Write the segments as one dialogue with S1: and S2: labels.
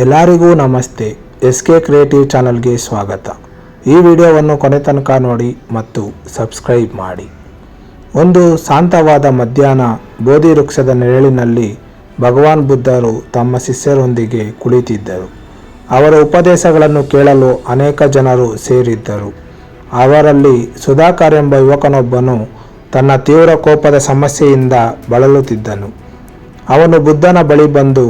S1: ಎಲ್ಲರಿಗೂ ನಮಸ್ತೆ. S K creative ಚಾನಲ್ಗೆ ಸ್ವಾಗತ. ಈ ವಿಡಿಯೋವನ್ನು ಕೊನೆ ತನಕ ನೋಡಿ ಮತ್ತು ಸಬ್ಸ್ಕ್ರೈಬ್ ಮಾಡಿ. ಒಂದು ಶಾಂತವಾದ ಮಧ್ಯಾಹ್ನ ಬೋಧಿ ವೃಕ್ಷದ ನೆರಳಿನಲ್ಲಿ ಭಗವಾನ್ ಬುದ್ಧರು ತಮ್ಮ ಶಿಷ್ಯರೊಂದಿಗೆ ಕುಳಿತಿದ್ದರು. ಅವರ ಉಪದೇಶಗಳನ್ನು ಕೇಳಲು ಅನೇಕ ಜನರು ಸೇರಿದ್ದರು. ಅವರಲ್ಲಿ ಸುಧಾಕರ್ ಎಂಬ ಯುವಕನೊಬ್ಬನು ತನ್ನ ತೀವ್ರ ಕೋಪದ ಸಮಸ್ಯೆಯಿಂದ ಬಳಲುತ್ತಿದ್ದನು. ಅವನು ಬುದ್ಧನ ಬಳಿ ಬಂದು,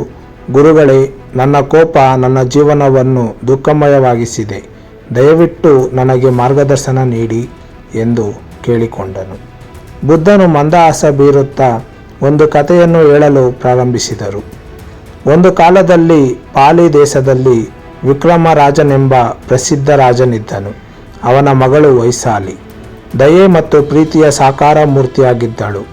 S1: ಗುರುಗಳೇ ನನ್ನ ಕೋಪ ನನ್ನ ಜೀವನವನ್ನು ದುಃಖಮಯವಾಗಿಸಿದೆ. ದಯವಿಟ್ಟು ನನಗೆ ಮಾರ್ಗದರ್ಶನ ನೀಡಿ ಎಂದು ಕೇಳಿಕೊಂಡನು. ಬುದ್ಧನು ಮಂದಹಾಸ ಬೀರುತ್ತಾ ಒಂದು ಕಥೆಯನ್ನು ಹೇಳಲು ಪ್ರಾರಂಭಿಸಿದರು. ಒಂದು ಕಾಲದಲ್ಲಿ ಪಾಲಿ ದೇಶದಲ್ಲಿ ವಿಕ್ರಮ ರಾಜನೆಂಬ ಪ್ರಸಿದ್ಧ ರಾಜನಿದ್ದನು. ಅವನ ಮಗಳು ವೈಶಾಲಿ. ದಯೆ ಮತ್ತು ಪ್ರೀತಿಯ ಸಾಕಾರ ಮೂರ್ತಿಯಾಗಿದ್ದಳು.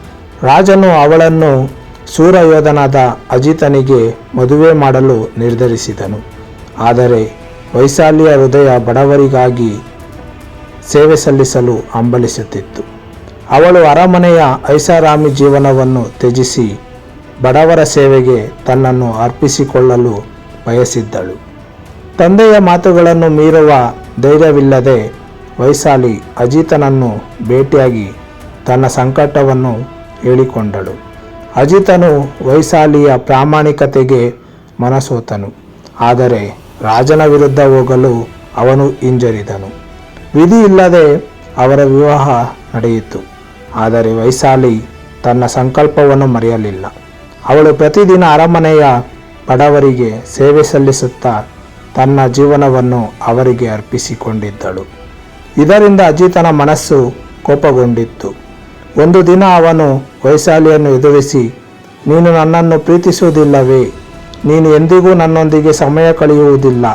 S1: ರಾಜನು ಅವಳನ್ನು ಶೂರಯೋಧನಾದ ಅಜಿತನಿಗೆ ಮದುವೆ ಮಾಡಲು ನಿರ್ಧರಿಸಿದನು. ಆದರೆ ವೈಶಾಲಿಯ ಹೃದಯ ಬಡವರಿಗಾಗಿ ಸೇವೆ ಸಲ್ಲಿಸಲು ಹಂಬಲಿಸುತ್ತಿತ್ತು. ಅವಳು ಅರಮನೆಯ ಐಷಾರಾಮಿ ಜೀವನವನ್ನು ತ್ಯಜಿಸಿ ಬಡವರ ಸೇವೆಗೆ ತನ್ನನ್ನು ಅರ್ಪಿಸಿಕೊಳ್ಳಲು ಬಯಸಿದ್ದಳು. ತಂದೆಯ ಮಾತುಗಳನ್ನು ಮೀರುವ ಧೈರ್ಯವಿಲ್ಲದೆ ವೈಶಾಲಿ ಅಜಿತನನ್ನು ಭೇಟಿಯಾಗಿ ತನ್ನ ಸಂಕಟವನ್ನು ಹೇಳಿಕೊಂಡಳು. ಅಜಿತನು ವೈಶಾಲಿಯ ಪ್ರಾಮಾಣಿಕತೆಗೆ ಮನಸೋತನು, ಆದರೆ ರಾಜನ ವಿರುದ್ಧ ಹೋಗಲು ಅವನು ಹಿಂಜರಿದನು. ವಿಧಿ ಇಲ್ಲದೆ ಅವರ ವಿವಾಹ ನಡೆಯಿತು, ಆದರೆ ವೈಶಾಲಿ ತನ್ನ ಸಂಕಲ್ಪವನ್ನು ಮರೆಯಲಿಲ್ಲ. ಅವಳು ಪ್ರತಿದಿನ ಅರಮನೆಯ ಬಡವರಿಗೆ ಸೇವೆ ಸಲ್ಲಿಸುತ್ತಾ ತನ್ನ ಜೀವನವನ್ನು ಅವರಿಗೆ ಅರ್ಪಿಸಿಕೊಂಡಿದ್ದಳು. ಇದರಿಂದ ಅಜಿತನ ಮನಸ್ಸು ಕೋಪಗೊಂಡಿತ್ತು. ಒಂದು ದಿನ ಅವನು ವೈಶಾಲಿಯನ್ನು ಎದುರಿಸಿ, ನೀನು ನನ್ನನ್ನು ಪ್ರೀತಿಸುವುದಿಲ್ಲವೇ? ನೀನು ಎಂದಿಗೂ ನನ್ನೊಂದಿಗೆ ಸಮಯ ಕಳೆಯುವುದಿಲ್ಲ.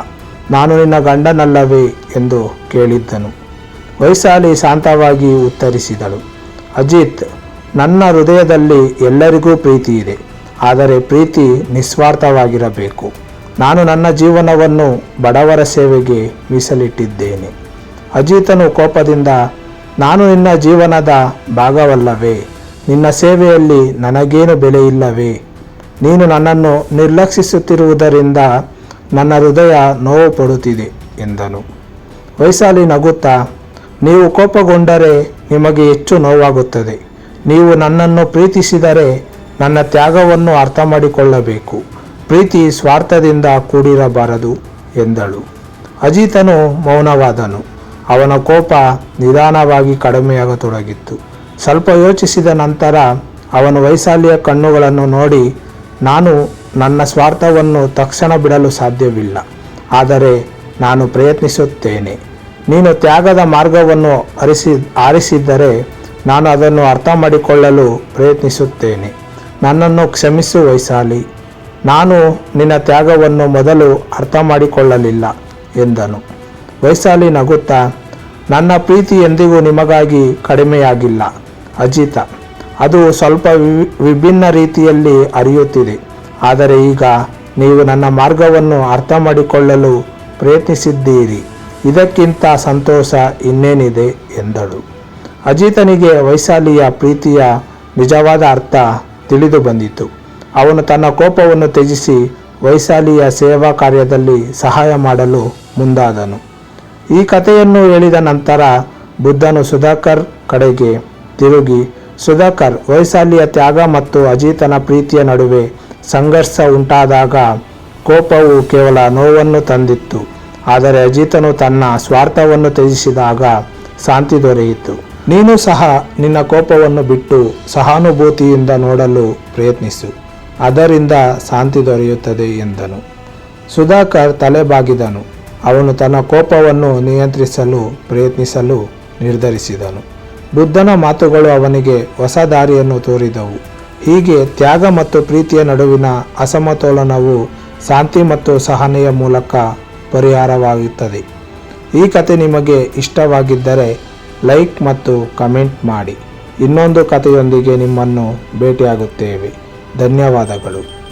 S1: ನಾನು ನಿನ್ನ ಗಂಡನಲ್ಲವೇ? ಎಂದು ಕೇಳಿದ್ದನು. ವೈಶಾಲಿ ಶಾಂತವಾಗಿ ಉತ್ತರಿಸಿದಳು. ಅಜಿತ್, ನನ್ನ ಹೃದಯದಲ್ಲಿ ಎಲ್ಲರಿಗೂ ಪ್ರೀತಿ ಇದೆ. ಆದರೆ ಪ್ರೀತಿ ನಿಸ್ವಾರ್ಥವಾಗಿರಬೇಕು. ನಾನು ನನ್ನ ಜೀವನವನ್ನು ಬಡವರ ಸೇವೆಗೆ ಮೀಸಲಿಟ್ಟಿದ್ದೇನೆ. ಅಜಿತನು ಕೋಪದಿಂದ ನಾನು ನಿನ್ನ ಜೀವನದ ಭಾಗವಲ್ಲವೇ. ನಿನ್ನ ಸೇವೆಯಲ್ಲಿ ನನಗೇನು ಬೆಲೆ ಇಲ್ಲವೇ ನೀನು ನನ್ನನ್ನು ನಿರ್ಲಕ್ಷಿಸುತ್ತಿರುವುದರಿಂದ ನನ್ನ ಹೃದಯ ನೋವು ಪಡುತ್ತಿದೆ ಎಂದನು. ವೈಶಾಲಿ ನಗುತ್ತಾ, ನೀವು ಕೋಪಗೊಂಡರೆ ನಿಮಗೆ ಹೆಚ್ಚು ನೋವಾಗುತ್ತದೆ. ನೀವು ನನ್ನನ್ನು ಪ್ರೀತಿಸಿದರೆ ನನ್ನ ತ್ಯಾಗವನ್ನು ಅರ್ಥ ಮಾಡಿಕೊಳ್ಳಬೇಕು ಪ್ರೀತಿ ಸ್ವಾರ್ಥದಿಂದ ಕೂಡಿರಬಾರದು ಎಂದಳು. ಅಜಿತನು ಮೌನವಾದನು. ಅವನ ಕೋಪ ನಿಧಾನವಾಗಿ ಕಡಿಮೆಯಾಗತೊಡಗಿತ್ತು. ಸ್ವಲ್ಪ ಯೋಚಿಸಿದ ನಂತರ ಅವನು ವೈಶಾಲಿಯ ಕಣ್ಣುಗಳನ್ನು ನೋಡಿ, ನಾನು ನನ್ನ ಸ್ವಾರ್ಥವನ್ನು ತಕ್ಷಣ ಬಿಡಲು ಸಾಧ್ಯವಿಲ್ಲ, ಆದರೆ ನಾನು ಪ್ರಯತ್ನಿಸುತ್ತೇನೆ. ನೀನು ತ್ಯಾಗದ ಮಾರ್ಗವನ್ನು ಅರಿಸಿ, ಆರಿಸಿದ್ದರೆ ನಾನು ಅದನ್ನು ಅರ್ಥ ಮಾಡಿಕೊಳ್ಳಲು ಪ್ರಯತ್ನಿಸುತ್ತೇನೆ. ನನ್ನನ್ನು ಕ್ಷಮಿಸು ವೈಶಾಲಿ. ನಾನು ನಿನ್ನ ತ್ಯಾಗವನ್ನು ಮೊದಲು ಅರ್ಥ ಮಾಡಿಕೊಳ್ಳಲಿಲ್ಲ ಎಂದನು. ವೈಶಾಲಿ ನಗುತ್ತಾ, ನನ್ನ ಪ್ರೀತಿ ಎಂದಿಗೂ ನಿಮಗಾಗಿ ಕಡಿಮೆಯಾಗಿಲ್ಲ, ಅಜಿತ. ಅದು ಸ್ವಲ್ಪ ವಿಭಿನ್ನ ರೀತಿಯಲ್ಲಿ ಅರಿಯುತ್ತಿದೆ. ಆದರೆ ಈಗ ನೀವು ನನ್ನ ಮಾರ್ಗವನ್ನು ಅರ್ಥ ಮಾಡಿಕೊಳ್ಳಲು ಪ್ರಯತ್ನಿಸಿದ್ದೀರಿ. ಇದಕ್ಕಿಂತ ಸಂತೋಷ ಇನ್ನೇನಿದೆ? ಎಂದಳು. ಅಜಿತನಿಗೆ ವೈಶಾಲಿಯ ಪ್ರೀತಿಯ ನಿಜವಾದ ಅರ್ಥ ತಿಳಿದು ಬಂದಿತು. ಅವನು ತನ್ನ ಕೋಪವನ್ನು ತ್ಯಜಿಸಿ ವೈಶಾಲಿಯ ಸೇವಾ ಕಾರ್ಯದಲ್ಲಿ ಸಹಾಯ ಮಾಡಲು ಮುಂದಾದನು. ಈ ಕಥೆಯನ್ನು ಹೇಳಿದ ನಂತರ ಬುದ್ಧನು ಸುಧಾಕರ್ ಕಡೆಗೆ ತಿರುಗಿ, ಸುಧಾಕರ್, ವೈಶಾಲಿಯ ತ್ಯಾಗ ಮತ್ತು ಅಜಿತನ ಪ್ರೀತಿಯ ನಡುವೆ ಸಂಘರ್ಷ ಉಂಟಾದಾಗ ಕೋಪವು ಕೇವಲ ನೋವನ್ನು ತಂದಿತ್ತು. ಆದರೆ ಅಜಿತನು ತನ್ನ ಸ್ವಾರ್ಥವನ್ನು ತ್ಯಜಿಸಿದಾಗ ಶಾಂತಿ ದೊರೆಯಿತು. ನೀನು ಸಹ ನಿನ್ನ ಕೋಪವನ್ನು ಬಿಟ್ಟು ಸಹಾನುಭೂತಿಯಿಂದ ನೋಡಲು ಪ್ರಯತ್ನಿಸು. ಅದರಿಂದ ಶಾಂತಿ ದೊರೆಯುತ್ತದೆ ಎಂದನು. ಸುಧಾಕರ್ ತಲೆಬಾಗಿದನು. ಅವನು ತನ್ನ ಕೋಪವನ್ನು ನಿಯಂತ್ರಿಸಲು ಪ್ರಯತ್ನಿಸಲು ನಿರ್ಧರಿಸಿದನು. ಬುದ್ಧನ ಮಾತುಗಳು ಅವನಿಗೆ ಹೊಸ ದಾರಿಯನ್ನು ತೋರಿದವು. ಹೀಗೆ ತ್ಯಾಗ ಮತ್ತು ಪ್ರೀತಿಯ ನಡುವಿನ ಅಸಮತೋಲನವು ಶಾಂತಿ ಮತ್ತು ಸಹನೆಯ ಮೂಲಕ ಪರಿಹಾರವಾಗುತ್ತದೆ. ಈ ಕತೆ ನಿಮಗೆ ಇಷ್ಟವಾಗಿದ್ದರೆ ಲೈಕ್ ಮತ್ತು ಕಮೆಂಟ್ ಮಾಡಿ. ಇನ್ನೊಂದು ಕಥೆಯೊಂದಿಗೆ ನಿಮ್ಮನ್ನು ಭೇಟಿಯಾಗುತ್ತೇವೆ. ಧನ್ಯವಾದಗಳು.